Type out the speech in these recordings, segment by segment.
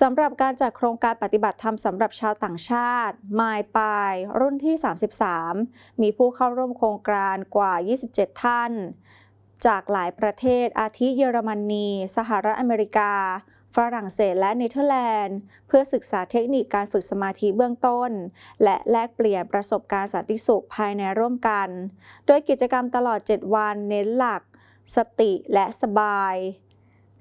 สำหรับการจัดโครงการปฏิบัติธรรมสำหรับชาวต่างชาติ มายปายรุ่นที่ 33 มีผู้เข้าร่วมโครงการกว่า 27 ท่าน จากหลายประเทศอาทิเยอรมนี สหรัฐอเมริกา ฝรั่งเศสและเนเธอร์แลนด์ เพื่อศึกษาเทคนิคการฝึกสมาธิเบื้องต้น และแลกเปลี่ยนประสบการณ์สันติสุขภายในร่วมกัน โดยกิจกรรมตลอด 7 วันเน้นหลัก สติและสบาย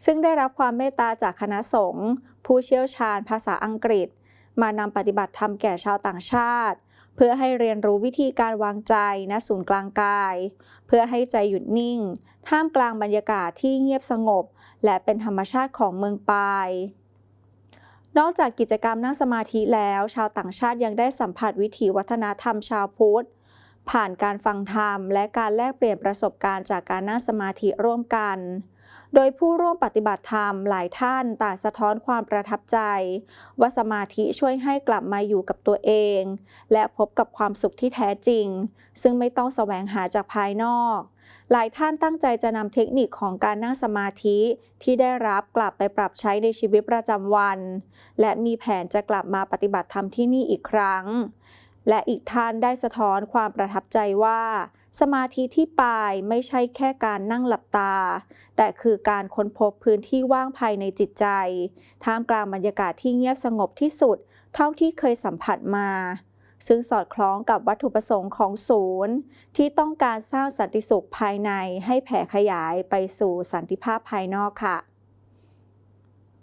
ซึ่งได้รับความเมตตาจากคณะสงฆ์ผู้เชี่ยวชาญภาษาอังกฤษ มานำปฏิบัติธรรมแก่ชาวต่างชาติ เพื่อให้เรียนรู้วิธีการวางใจณศูนย์กลางกาย เพื่อให้ใจหยุดนิ่ง ท่ามกลางบรรยากาศที่เงียบสงบ และเป็นธรรมชาติของเมืองปายนอกจากกิจกรรมนั่งสมาธิแล้ว ชาวต่างชาติยังได้สัมผัสวิถีวัฒนธรรมชาวพุทธ ผ่านการฟังธรรม และการแลกเปลี่ยนประสบการณ์จากการนั่งสมาธิร่วมกัน โดยผู้ร่วมปฏิบัติธรรมหลายท่านต่างสะท้อนความประทับใจ ว่าสมาธิช่วยให้กลับมาอยู่กับตัวเอง และพบกับความสุขที่แท้จริง ซึ่งไม่ต้องแสวงหาจากภายนอก หลายท่านตั้งใจจะนำเทคนิคของการนั่งสมาธิที่ได้รับกลับไปปรับใช้ในชีวิตประจำวัน และมีแผนจะกลับมาปฏิบัติธรรมที่นี่อีกครั้ง และอีกท่านได้สะท้อนความประทับใจว่า สมาธิที่ปลายไม่ใช่แค่การนั่งหลับตา แต่คือการค้นพบพื้นที่ว่างภายในจิตใจ ท่ามกลางบรรยากาศที่เงียบสงบที่สุด เท่าที่เคยสัมผัสมา ซึ่งสอดคล้องกับวัตถุประสงค์ของศูนย์ ที่ต้องการสร้างสันติสุขภายในให้แผ่ขยายไปสู่สันติภาพภายนอกค่ะ